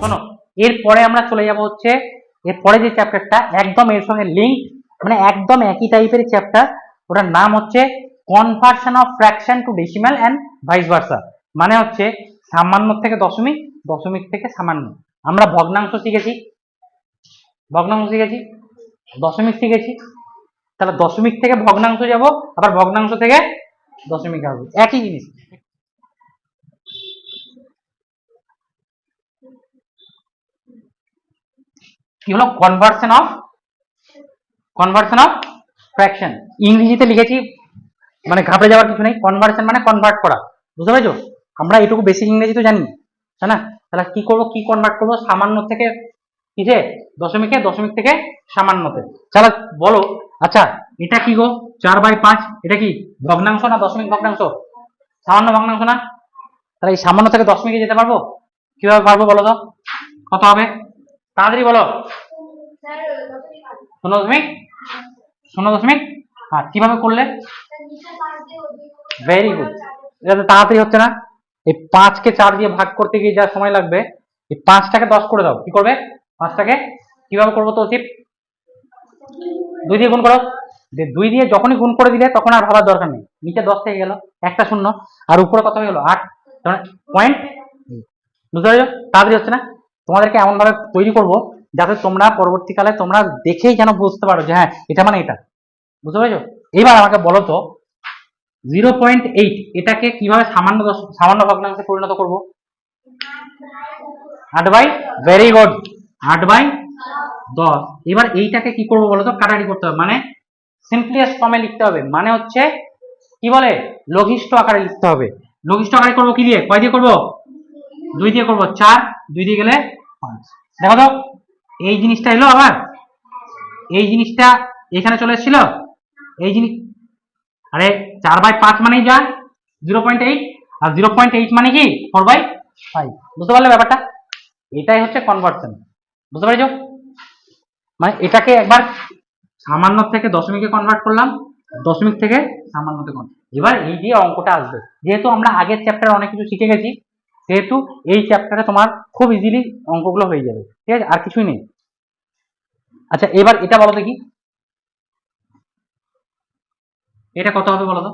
শোনো, এরপরে আমরা চলে যাব হচ্ছে, এরপরে যে চ্যাপ্টারটা একদম এর সঙ্গে লিঙ্ক মানে একদম একই টাইপের চ্যাপ্টার ওটার নাম হচ্ছে conversion of fraction to decimal and vice versa মানে হচ্ছে সামান্য থেকে দশমিক দশমিক থেকে সামান্য। আমরা ভগ্নাংশ শিখেছি। ভগ্নাংশ শিখেছি। দশমিক শিখেছি। তাহলে দশমিক থেকে ভগ্নাংশ যাব, আবার ভগ্নাংশ থেকে দশমিক আসবে একই জিনিস। কি হলো? Conversion of conversion of fraction ইংরেজিতে লিখেছি মানে ঘাবড়ে যাওয়ার কিছু নেই। কনভার্সন মানে কনভার্ট করা। বুঝতে পেরেছ? আমরা এটুকু বেসিক ইংরেজি তো জানি। তাই না? তাহলে কি করব? কি কনভার্ট করব? সামান্য থেকে কিসে দশমিকে, দশমিক থেকে সামান্যতে। তাহলে বলো আচ্ছা এটা কি গো? চার বাই পাঁচ, এটা কি ভগ্নাংশ না দশমিক ভগ্নাংশ? সামান্য ভগ্নাংশ না? তাহলে এই সামান্য থেকে দশমিকে যেতে পারব? কীভাবে পারব বলো তো? কত হবে? তাড়াতাড়ি বলো। শূন্য দশমিক? শূন্য দশমিক? হ্যাঁ কীভাবে করলে? ভেরি গুড এটা তাড়াতাড়ি হচ্ছে না। এই পাঁচকে চার দিয়ে ভাগ করতে গিয়ে যা সময় লাগবে, এই পাঁচটাকে দশ করে দাও। কি করবে? পাঁচটাকে কীভাবে করব তো অসিফ দুই দিয়ে গুণ করো। যে দুই দিয়ে যখনই গুণ করে দিলে তখন আর ভাবার দরকার নেই। নিচে দশ থেকে গেল, একটা শূন্য, আর উপরে কত হয়ে গেলো? আট। পয়েন্ট বুঝতে পারছ? তাড়াতাড়ি হচ্ছে না? তোমাদেরকে এমনভাবে তৈরি করব যাতে তোমরা পরবর্তীকালে তোমরা দেখেই যেন বুঝতে পারো যে হ্যাঁ এটা মানে এটা। বুঝতে পেরেছ? এবার আমাকে বলো তো জিরো পয়েন্ট এইট এটাকে কীভাবে সামান্য সামান্য ভগ্নাংশে পরিণত করব? আট বাই ভেরি গুড আট বাই দশ। এবার এইটাকে কি করব বলো তো? কাটাকাটি করতে হবে। মানে সিম্পলিয়েস্ট ফর্মে লিখতে হবে। মানে হচ্ছে, কি বলে? লঘিষ্ঠ আকারে লিখতে হবে। লঘিষ্ঠ আকারে করব কি দিয়ে? কয় দিয়ে করব? দুই দিয়ে করব। চার। দুই দিয়ে গেলে পাঁচ দেখো তো, এই জিনিসটা এলো আবার। এই জিনিসটা এখানে চলে এসেছিল। এই জিনিস আরে, চার বাই পাঁচ মানেই যা জিরো পয়েন্ট এইট। আর জিরো পয়েন্ট এইট মানে কি? Four by five. বুঝতে পারলে ব্যাপারটা? এটাই হচ্ছে কনভার্সন বুঝতে পেরেছ? মানে এটাকে একবার সামান্য থেকে দশমিকে কনভার্ট করলাম। দশমিক থেকে সামান্যতে কনভার্ট এবার এই দিয়ে অঙ্কটা আসবে। যেহেতু আমরা আগের চ্যাপ্টারে অনেক কিছু শিখে গেছি সেহেতু এই চ্যাপ্টারে তোমার খুব ইজিলি অঙ্কগুলো হয়ে যাবে। ঠিক আছে? আর কিছুই নেই। আচ্ছা এবার এটা বলো দেখি। এটা কত হবে বলো তো?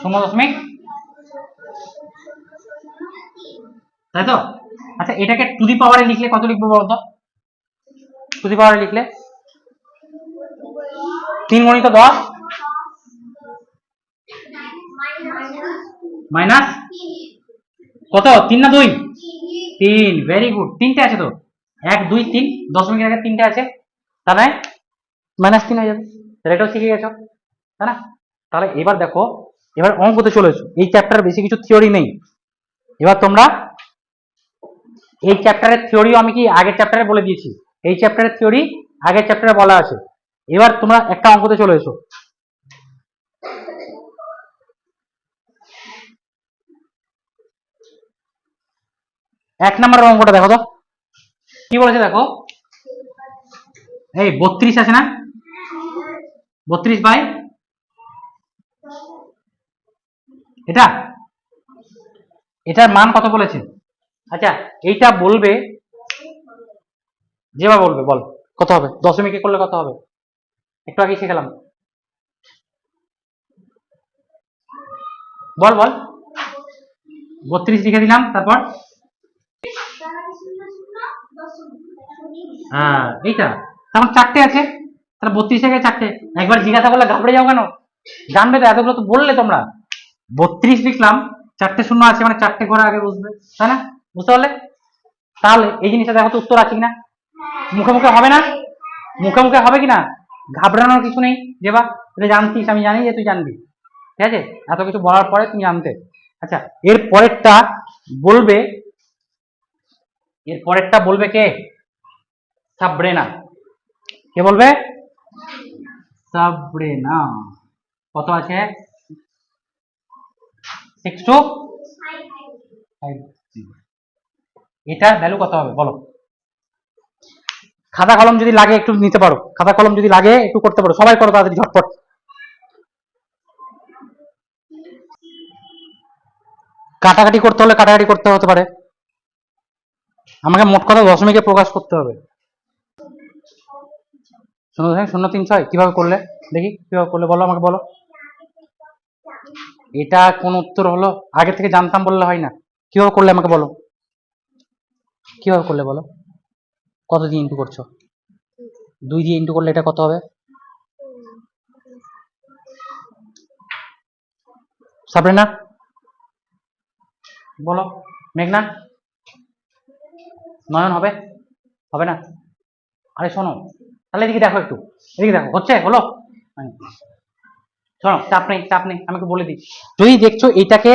শূন্য দশমিক? তাই তো? আচ্ছা এটাকে টু দি পাওয়ারে লিখলে কত লিখব বলো তো? টু দি পাওয়ারে লিখলে? তিন গণিত দশ? মাইনাস কত? তিন না দুই? তিন। ভেরি গুড তিনটে আছে তো? এক, দুই, তিন। দশমিকের আগে তিনটে আছে। তাহলে মাইনাস তিন হয়ে যাবে। তাহলে এটাও শিখে গেছো। তাই না? তাহলে এবার দেখো, এবার অঙ্কতে চলে এসো। এই চ্যাপ্টার বেশি কিছু থিওরি নেই। এবার তোমরা এই চ্যাপ্টারের থিওরিও আমি কি আগের চ্যাপ্টারে বলে দিয়েছি? এই চ্যাপ্টারের থিওরি আগের চ্যাপ্টারে বলা আছে। এবার তোমরা একটা অঙ্কতে চলে এসো। এক নম্বরের অঙ্কটা দেখো তো। কি বলেছে দেখো? এই বত্রিশ আছে না? বত্রিশ বাই এটা? এটার মান কত বলেছে? আচ্ছা এইটা বলবে যেবা বলবে, বল, কত হবে? দশমিকে করলে কত হবে? একটু আগে শিখালাম। বল বল। বত্রিশ লিখে দিলাম, তারপর? হ্যাঁ এইটা তখন চারটে আছে। তাহলে বত্রিশ থেকে চারটে। একবার জিজ্ঞাসা করলে ঘাবড়ে যাও কেন? জানবে তো, এতগুলো তো বললে তোমরা। বত্রিশ লিখলাম, চারটে শূন্য আছে মানে চারটে ঘরে আগে বুঝবে তাই না? বুঝতে পারলে? তাহলে এই জিনিসটা দেখো তো উত্তর আছে কিনা। মুখে মুখে হবে না? মুখে মুখে হবে কিনা? ঘাবড়ানোর কিছু নেই। যে বা, এটা জানতিস, আমি জানি যে তুই জানবি। ঠিক আছে? এত কিছু বলার পরে তুমি জানতে। আচ্ছা এর পরেরটা বলবে। এর পরেরটা বলবে কে? সাবরেনা। কে বলবে? সাবরেনা। কত আছে? সিক্স টু এটার ভ্যালু কত হবে? বলো। খাতা কলম যদি লাগে একটু নিতে পারো। খাতা কলম যদি লাগে একটু করতে পারো। সবাই করো তাড়াতাড়ি, ঝটপট। কাটাকাটি করতে হলে কাটাকাটি করতে হতে পারে। আমাকে মোট কথা দশমিকে প্রকাশ করতে হবে। শূন্য দশমিক শূন্য তিন ছয়, কীভাবে করলে? দেখি, কীভাবে করলে? বলো আমাকে, বলো। এটা কোন উত্তর হলো? আগে থেকে জানতাম বললে হয় না। কীভাবে করলে আমাকে বলো? কীভাবে করলে বলো? কত দিয়ে ইন্টু করছ? দুই দিয়ে ইন্টু করলে এটা কত হবে? সাবরিনা? বলো। মেঘনা? নয়ন হবে? হবে না? আরে শোনো তাহলে এদিকে দেখো একটু, এদিকে দেখো, হচ্ছে? হলো? হুম। শোনো, চাপ নেই চাপ নেই আমাকে বলে দিই। যদি দেখছ এটাকে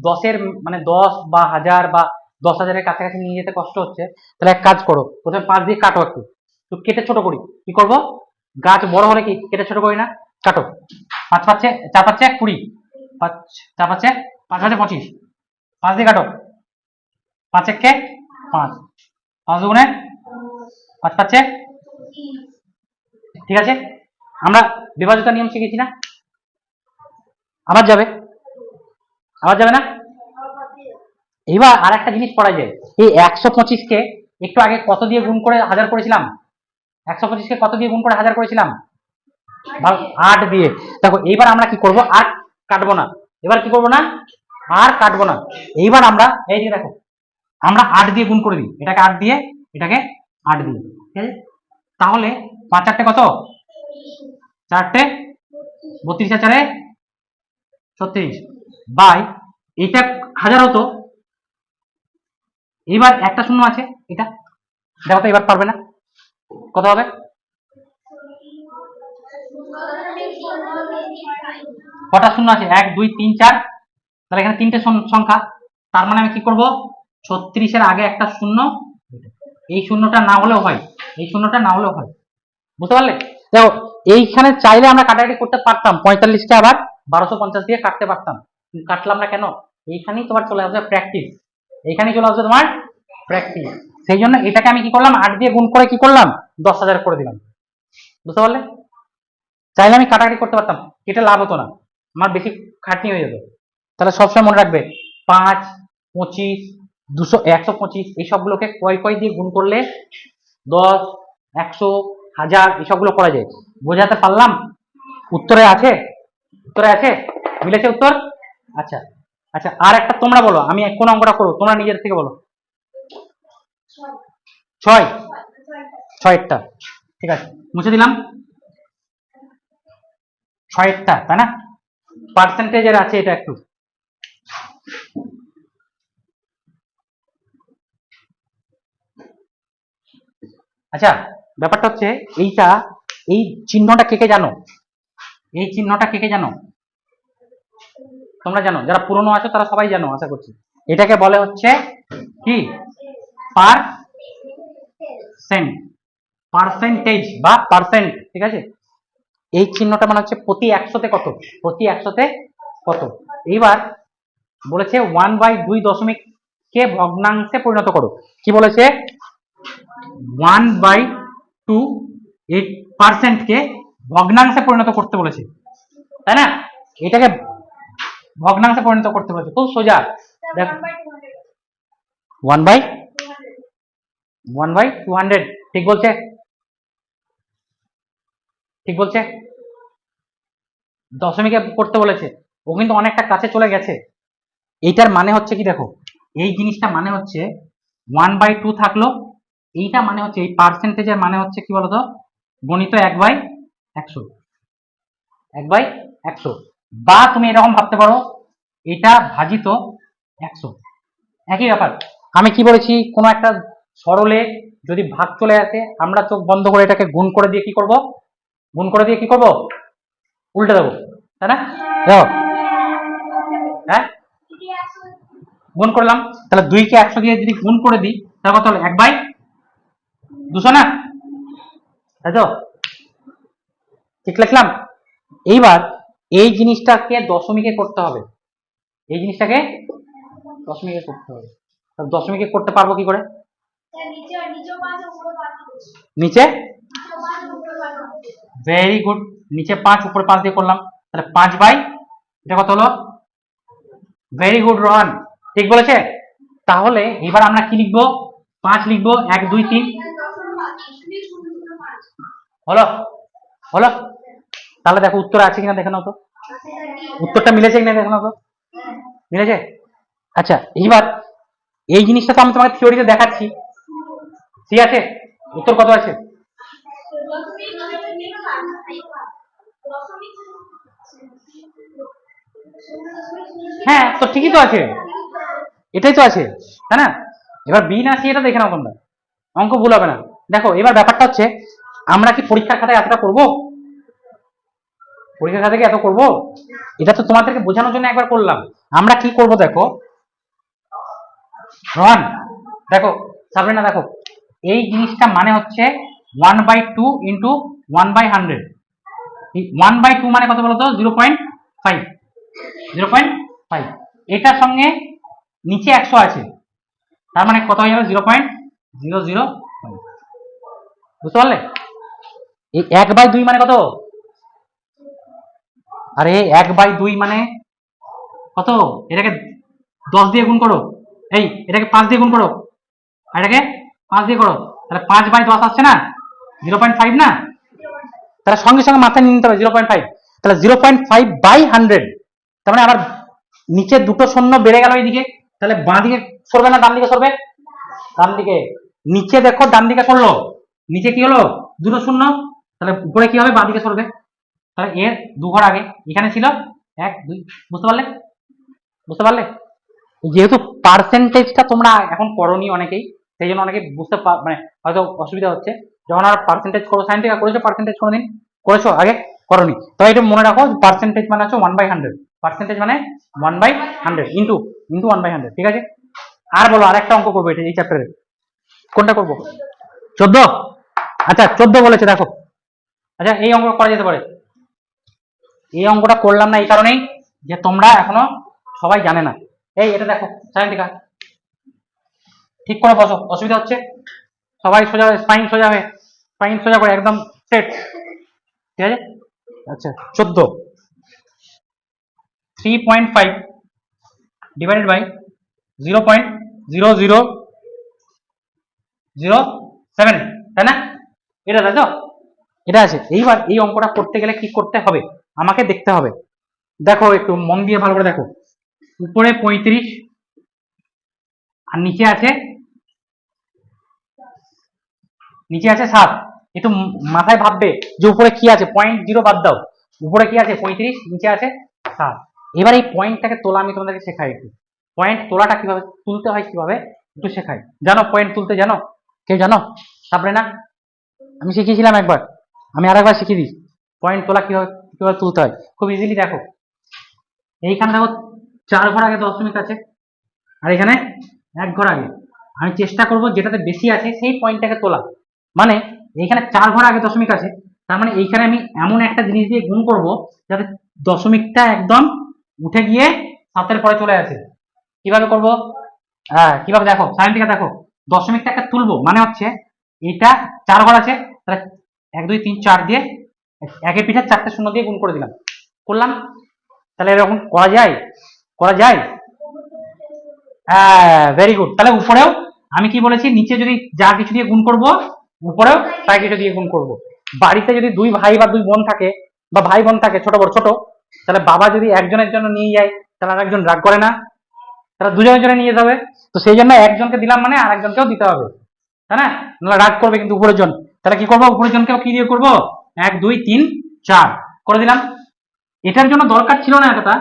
দশের মানে দশ বা হাজার বা দশ হাজারের কাছাকাছি নিয়ে যেতে কষ্ট হচ্ছে। তাহলে এক কাজ করো, প্রথমে পাঁচ দিয়ে কাটো একটু। তো কেটে ছোট করি। কি করব? গাছ বড় হলে কি কেটে ছোট করি না? কাটো। পাঁচ পাচ্ছে, চার পাচ্ছে কুড়ি। পাঁচ, চার পাচ্ছে পাঁচ হাজার পঁচিশ। পাঁচ দিয়ে কাটো। পাঁচ এক কে পাঁচ। পাঁচ দুগুণে পাঁচ পাচ্ছে ঠিক আছে? আমরা বিভাজিত নিয়ম শিখেছি না? আবার যাবে? আবার যাবে না? এবার আর একটা জিনিস করা যায়। এই একশো পঁচিশকে একটু আগে কত দিয়ে গুণ করে হাজার করেছিলাম? একশো পঁচিশকে কত দিয়ে গুণ করে হাজার করেছিলাম? আট দিয়ে। দেখো, এইবার আমরা কি করব? আর কাটবো না। এবার কি করব না? আর কাটবো না। এইবার আমরা, এই যে দেখো, আমরা আট দিয়ে গুণ করে দিই। এটাকে আট দিয়ে, এটাকে আট দিয়ে। ঠিক আছে? তাহলে পাঁচ চারটে কত? চারটে? বত্রিশ আর চারে ছত্রিশ। বাই, এটা হাজার হতো। এবার একটা শূন্য আছে, এটা। দেখো তো, এবার পারবে না। কত হবে? কটা শূন্য আছে? এক, দুই, তিন, চার। তাহলে এখানে তিনটে সংখ্যা। তার মানে আমি কি করব? ছত্রিশের আগে একটা শূন্য। এই শূন্যটা না হলেও হয়। এই শূন্যটা না হলেও হয়। বুঝতে পারলে? দেখো, এইখানে চাইলে আমরা কাটাকাটি করতে পারতাম, পঁয়তাল্লিশটা আবার বারোশো পঞ্চাশ দিয়ে কাটতে পারতাম। কাটলাম না কেন? এইখানেই তোমার চলে আসবে প্র্যাকটিস এইখানেই চলে আসবে তোমার প্র্যাকটিস সেই জন্য এটাকে আমি কি করলাম? আট দিয়ে গুণ করে কি করলাম? দশ হাজার করে দিলাম। বুঝতে পারলে? চাইলে আমি কাটাকাটি করতে পারতাম, এটা লাভ হতো না। আমার বেশি খাটনি হয়ে যেত। তাহলে সবসময় মনে রাখবে, পাঁচ, পঁচিশ, দুশো, একশো পঁচিশ, এই সবগুলোকে কয় কয় দিয়ে গুণ করলে? দশ, একশো হাজার, এসবগুলো করা যায়। বোঝাতে পারলাম? উত্তরে আছে? উত্তরে আছে? মিলেছে উত্তর? আচ্ছা আচ্ছা আর একটা তোমরা বলো, আমি কোন অঙ্কটা করব? তোমরা নিজের থেকে বলো। ছয়। ছয়েরটা। ঠিক আছে, মুছে দিলাম। ছয়েরটা, তাই না? পার্সেন্টেজের আছে এটা একটু। আচ্ছা ব্যাপারটা হচ্ছে এইটা, এই চিহ্নটা কে কে জানো? এই চিহ্নটা কে কে জানো? তোমরা জানো, যারা পুরনো আছো তারা সবাই জানো, আশা করছি। এটাকে বলে হচ্ছে কি? পার সেন্ট পার্সেন্টেজ বা পার্সেন্ট, ঠিক আছে? এই চিহ্নটা মানে হচ্ছে প্রতি একশোতে কত? প্রতি একশোতে কত? এইবার বলেছে ওয়ান বাই দুই দশমিক কে ভগ্নাংশে পরিণত করো। কি বলেছে? ওয়ান বাই টু এইট পার্সেন্টকে ভগ্নাংশে পরিণত করতে বলেছে। তাই না? এটাকে ভগ্নাংশে পরিণত করতে বলেছে। খুব সোজা। দেখ। One by one by two hundred ঠিক বলছে? ঠিক বলছে? দশমিকে করতে বলেছে। ও কিন্তু অনেকটা কাছে চলে গেছে। এইটার মানে হচ্ছে কি দেখো? এই জিনিসটা মানে হচ্ছে ওয়ান বাই টু থাকল। এইটা মানে হচ্ছে, এই পার্সেন্টেজের মানে হচ্ছে কি বলতো? গণিত এক বাই একশো। এক বাই একশো। বা তুমি এরকম ভাবতে পারো, এটা ভাজিত একশো। একই ব্যাপার। আমি কি বলেছি, কোনো একটা সরলে যদি ভাগ চলে আসে, আমরা চোখ বন্ধ করে এটাকে গুণ করে দিয়ে কি করব? গুণ করে দিয়ে কি করব? উল্টে দেবো। তাই না? হ্যাঁ? গুণ করলাম। তাহলে দুইকে একশো দিয়ে যদি গুণ করে দিই, তাহলে কত হলো? এক বাই দুশো না? তাই তো? ঠিক লিখলাম? এইবার এই জিনিসটাকে দশমিকে করতে হবে। এই জিনিসটাকে দশমিকে করতে হবে। দশমিকে করতে পারব কি করে? নিচে? ভেরি গুড নিচে পাঁচ, উপরে পাঁচ দিয়ে করলাম। তাহলে পাঁচ বাই, এটা কত হলো? ভেরি গুড রোহান ঠিক বলেছে? তাহলে এবার আমরা কি লিখব? পাঁচ লিখব, এক, দুই, তিন। হলো হলো তাহলে দেখো উত্তর আছে কিনা দেখে নাও তো। উত্তরটা মিলেছে কিনা দেখে নাও তো। মিলেছে? আচ্ছা এইবার এই জিনিসটা তো আমি তোমাকে থিওরিতে দেখাচ্ছি। ঠিক আছে? উত্তর কত আছে? হ্যাঁ তো ঠিকই তো আছে। এটাই তো আছে, তাই না? এবার বি না সি এটা দেখে নাও তোমরা। অঙ্ক ভুল হবে না। দেখো, এবার ব্যাপারটা হচ্ছে আমরা কি পরীক্ষার খাতায় এতটা করব? পরীক্ষার খাতায় কি এত করব? এটা তো তোমাদেরকে বোঝানোর জন্য একবার করলাম। আমরা কি করব দেখো? রন দেখো, সাবরিনা, দেখো, এই জিনিসটা মানে হচ্ছে one by two into one by hundred one by two মানে কত বলতো? Zero point five zero point five এটার সঙ্গে নিচে একশো আছে। তার মানে কত হয়ে যাবে? জিরো পয়েন্ট জিরো জিরো বুঝতে পারলে? এই এক বাই দুই মানে কত? আরে এক বাই দুই মানে কত? এটাকে দশ দিয়ে গুণ করো। এই, এটাকে পাঁচ দিয়ে গুণ করো। এটাকে পাঁচ দিয়ে করো। তাহলে পাঁচ বাই দশ আসছে না? জিরো পয়েন্ট ফাইভ না? তাহলে সঙ্গে সঙ্গে মাথায় নিয়ে নিতে হবে, জিরো পয়েন্ট ফাইভ। তাহলে zero point five by hundred. তার মানে আবার নিচে দুটো শূন্য বেড়ে গেল এইদিকে। তাহলে বাঁ দিকে সরবে না, ডান দিকে সরবে? ডান দিকে। নিচে দেখো, ডান দিকে সরলো। নিচে কি হলো? দুটো শূন্য। তাহলে উপরে কি হবে? বাঁ দিকে সরবে। তাহলে এর দু ঘর আগে। এখানে ছিল এক, দুই, বুঝতে পারলে? বুঝতে পারলে? যেহেতু পার্সেন্টেজটা তোমরা এখন করনি অনেকেই, সেই জন্য অনেকে বুঝতে মানে হয়তো অসুবিধা হচ্ছে। যখন আর পার্সেন্টেজ করো সাইন থেকে করেছ পার্সেন্টেজ কোনোদিন করেছ, আগে করনি। তো এটা মনে রাখো পার্সেন্টেজ মানে হচ্ছে ওয়ান বাই হান্ড্রেড পার্সেন্টেজ মানে one by hundred into into one by hundred ঠিক আছে? আর বলো, আরেকটা অঙ্ক করব এটা, এই চ্যাপ্টারে কোনটা করব? চোদ্দ? আচ্ছা চোদ্দ বলেছে, দেখো। আচ্ছা এই অঙ্ক করা যেতে পারে। এই অঙ্কটা করলাম না এই কারণেই যে তোমরা এখনও সবাই জানে না। এই, এটা দেখো, সায়ন্তিকা। ঠিক করে বসো, অসুবিধা হচ্ছে। সবাই সোজা স্পাইন সোজা হয়ে স্পাইন সোজা করে, একদম সেট ঠিক আছে? আচ্ছা চোদ্দ। Three point five divided by zero point zero zero zero seven তাই না? এটা তো এটা আছে। এইবার এই অঙ্কটা করতে গেলে কি করতে হবে? আমাকে দেখতে হবে। দেখো, একটু মন দিয়ে ভালো করে দেখো। উপরে পঁয়ত্রিশ, আর নিচে আছে নিচে আছে সাত। একটু মাথায় ভাববে যে উপরে কি আছে? পয়েন্ট জিরো বাদ দাও। উপরে কি আছে? পঁয়ত্রিশ, নিচে আছে সাত। এবার এই পয়েন্টটাকে তোলা আমি তোমাদেরকে শেখাই একটু। পয়েন্ট তোলাটা কীভাবে? তুলতে হয় কীভাবে? একটু শেখাই। জানো পয়েন্ট তুলতে জানো? কেউ জানো? তারপরে না আমি শিখিয়েছিলাম একবার। আমি আর একবার শিখিয়ে দিই। পয়েন্ট তোলা কীভাবে কীভাবে তুলতে হয়? খুব ইজিলি দেখো। এইখানে দেখো চার ঘর আগে দশমিক আছে। আর এখানে এক ঘর আগে। আমি চেষ্টা করব যেটাতে বেশি আছে সেই পয়েন্টটাকে তোলা। মানে এইখানে চার ঘর আগে দশমিক আছে। তার মানে এইখানে আমি এমন একটা জিনিস দিয়ে গুণ করব যাতে দশমিকটা একদম উঠে গিয়ে সাতের পরে চলে আসে। কীভাবে করব? হ্যাঁ কীভাবে দেখো? সাইনটিকা দেখো। দশমিকটাকে তুলবো। মানে হচ্ছে এটা চার ঘর আছে, তাহলে এক, দুই, তিন, চার দিয়ে একের পিঠে চারটে শূন্য দিয়ে গুণ করে দিলাম। করলাম। তাহলে এরকম করা যায়? করা যায়? হ্যাঁ ভেরি গুড তাহলে উপরেও আমি কি বলেছি? নিচে যদি যা কিছু দিয়ে গুণ করব, উপরেও তাই কিছু দিয়ে গুণ করব। বাড়িতে যদি দুই ভাই বা দুই বোন থাকে বা ভাই বোন থাকে, ছোট বড় ছোট, তাহলে বাবা যদি একজনের জন্য নিয়ে যায়, তাহলে আরেকজন রাগ করে না। তাহলে দুজনের জন্য নিয়ে যাবে। তো সেই জন্য একজনকে দিলাম মানে আরেকজনকেও দিতে হবে। তাই না? রাগ করবে কিন্তু উপরের জন। তাহলে কি করব? উপরের জনকেও কি দিয়ে করব? এক, দুই, তিন, চার। করে দিলাম। এটার জন্য দরকার ছিল না এতটা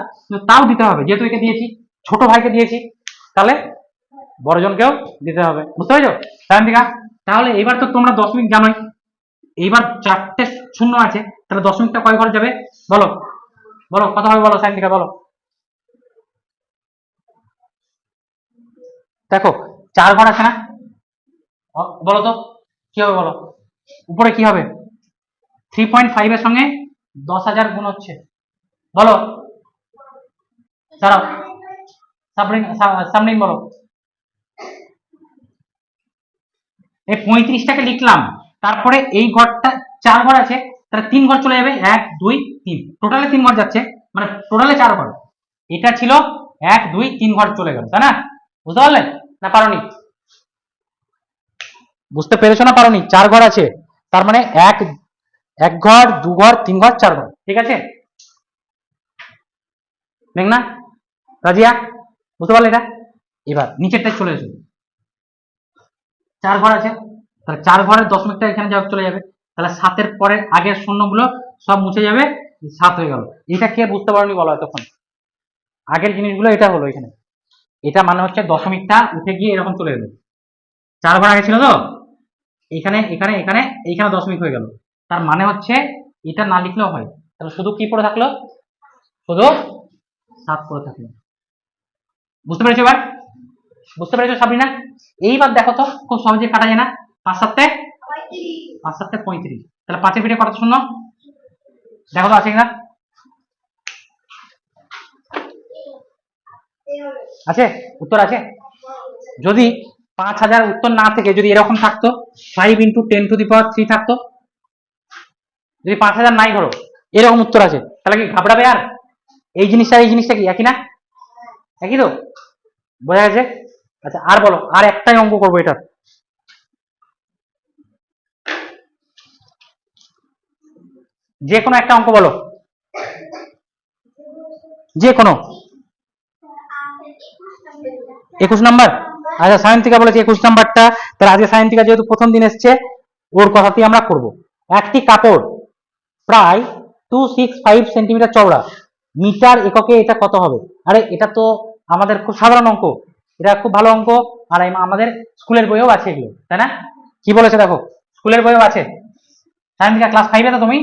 তাও দিতে হবে। যেহেতু একে দিয়েছি, ছোট ভাইকে দিয়েছি, তাহলে বড়জনকেও দিতে হবে। বুঝতে পেরেছ? সায়ন্তিকা তাহলে এবার তো তোমরা দশমিক জানোই। এইবার চারটে শূন্য আছে, তাহলে দশমিকটা কয় ঘর যাবে? বলো। বলো, কত হবে বলো সায়ন্তিকা বলো। দেখো, চার ঘর আছে না? বলো তো, কি হবে বলো? উপরে কি হবে? থ্রি পয়েন্ট ফাইভের সঙ্গে দশ হাজার গুণ হচ্ছে। বলো। দাঁড়াও। সাবরিন সা- সামরিন বলো। এই পঁয়ত্রিশটাকে লিখলাম। তারপরে এই ঘরটা চার ঘর আছে, তাহলে তিন ঘর চলে যাবে, এক, দুই, তিন। টোটালে তিন ঘর যাচ্ছে মানে টোটালে চার ঘর। এটা ছিল এক, দুই, তিন ঘর চলে গেল, তাই না? বুঝতে পারলেন না পারোনি? বুঝতে পেরেছ না পারোনি? চার ঘর আছে। তার মানে এক এক ঘর, দু ঘর, তিন ঘর, চার ঘর। ঠিক আছে? মেঘনা, রাজিয়া, বুঝতে পারলে এটা? এবার নিচেরটায় চলে এসো। চার ঘর আছে। তাহলে চার ঘরের দশমিকটা এখানে যা চলে যাবে। তাহলে সাতের পরে আগের শূন্যগুলো সব মুছে যাবে, সাত হয়ে গেল। এটা কে বুঝতে পারোনি বলো এতক্ষণ? আগের জিনিসগুলো এটা হলো এখানে। এটা মানে হচ্ছে দশমিকটা উঠে গিয়ে এরকম চলে এলো। চার ঘর আগে ছিল তো? এখানে এখানে এখানে, এইখানে দশমিক হয়ে গেল। তার মানে হচ্ছে এটা না লিখলেও হয়। তাহলে শুধু কি পড়ে থাকল? শুধু সাত পড়ে থাকল। বুঝতে পেরেছ এবার? বুঝতে পেরেছ সাবরিনা এইবার দেখো তো, খুব সহজে কাটা যায় না। পাঁচ সাতটে পাঁচ সাতটে পঁয়ত্রিশ। তাহলে পাঁচের পিঠে কত শূন্য? দেখো তো আছে কিনা? আছে? উত্তর আছে? যদি পাঁচ হাজার উত্তর না থেকে যদি এরকম থাকতো five into ten to the power three থাকতো। যদি পাঁচ হাজার নাই ধরো, এরকম উত্তর আছে। তাহলে কি ঘাবড়াবে আর? এই জিনিসটা এই জিনিসটা কি একই না? একই তো? বোঝা গেছে? আচ্ছা আর বলো, আর একটাই অঙ্ক করব এটা। যে কোনো একটা অঙ্ক বলো। যে কোনো একুশ নাম্বার? আচ্ছা সায়ন্তিকা বলেছে একুশ নাম্বারটা। তাহলে আজকে সায়ন্তিকা যেহেতু প্রথম দিন এসছে, ওর কথাতেই আমরা করব। একটি কাপড় প্রায় টু সিক্স ফাইভ সেন্টিমিটার চওড়া। মিটার এককে এটা কত হবে? আরে, এটা তো আমাদের খুব সাধারণ অঙ্ক। এটা খুব ভালো অঙ্ক। আর আমাদের স্কুলের বইয়েও আছে এগুলো, তাই না? কি বলেছে দেখো? স্কুলের বইও আছে। সায়ন্তিকা ক্লাস ফাইভে তো তুমি?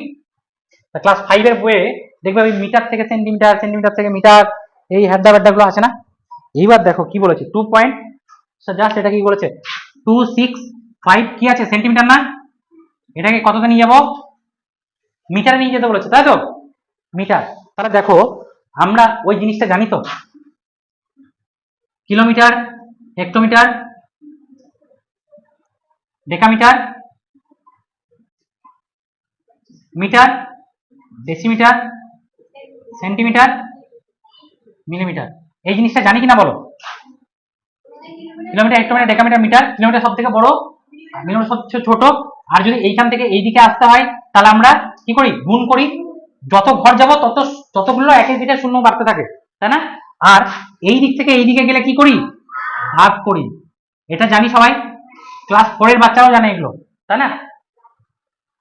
ক্লাস ফাইভের বইয়ে দেখবে ওই মিটার থেকে সেন্টিমিটার সেন্টিমিটার থেকে মিটার, এই হ্যাড্ডা ব্যাড্ডা গুলো আছে না? এইবার দেখো কি বলেছে। টু পয়েন্ট জাস্ট এটা কি বলেছে? টু সিক্স ফাইভ কি আছে? সেন্টিমিটার না? এটাকে কততে নিয়ে যাব? মিটারে নিয়ে যেতে বলেছে, তাই তো? মিটার তাহলে দেখো, আমরা ওই জিনিসটা জানি তো? Kilometre hectometre decametre metre decimetre centimetre millimetre এই জিনিসটা জানি কিনা বলো? Kilometre hectometre decametre metre, kilometre সব থেকে বড়, আর মিলিমিটার সবচেয়ে ছোট। আর যদি এইখান থেকে এই দিকে আসতে হয়, তাহলে আমরা কি করি? গুণ করি। যত ঘর যাব, তত, ততগুলো একের দিকে শূন্য বাড়তে থাকে, তাই না? আর এই দিক থেকে এই দিকে গেলে কি করি? ভাগ করি। এটা জানি সবাই। ক্লাস ফোরের বাচ্চারাও জানে এগুলো, তাই না?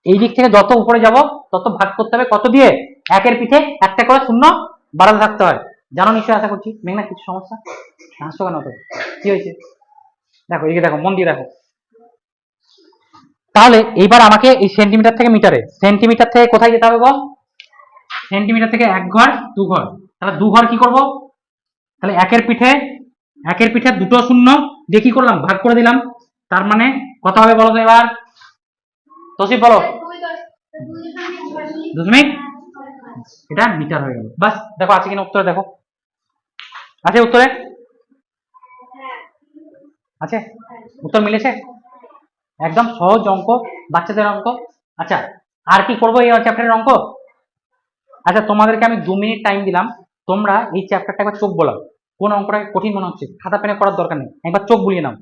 এই দিক থেকে যত উপরে যাব, তত ভাগ করতে হবে। কত দিয়ে? একের পিঠে একটা করে শূন্য বাড়াতে থাকতে হয়। জানো নিশ্চয়ই আশা করছি। মেঘনা, কিছু সমস্যা? হাসছো কেন তো কি হয়েছে? দেখো এদিকে দেখো, মন দিয়ে দেখো। তাহলে এইবার আমাকে এই সেন্টিমিটার থেকে মিটারে সেন্টিমিটার থেকে কোথায় যেতে হবে বল? সেন্টিমিটার থেকে এক ঘর, দু ঘর। তাহলে দু ঘর কি করব? তাহলে একের পিঠে একের পিঠে দুটো শূন্য দিয়ে কি করলাম? ভাগ করে দিলাম। তার মানে কত হবে বলো তো এবার? তসিফ, বলো। দশমিক? এটা মিটার হয়ে গেল। বাস, দেখো আছে কিনা উত্তরে দেখো। আছে উত্তরে? আছে? উত্তর মিলেছে? একদম সহজ অঙ্ক, বাচ্চাদের অঙ্ক। আচ্ছা আর কি করব এই চ্যাপ্টারের অঙ্ক? আচ্ছা তোমাদেরকে আমি দু মিনিট টাইম দিলাম। তোমরা এই চ্যাপ্টারটা একবার চোখ বলাও। কোন অঙ্কটা কঠিন মনে হচ্ছে? খাতা পেনে করার দরকার নেই। একবার চোখ বুলিয়ে নাও।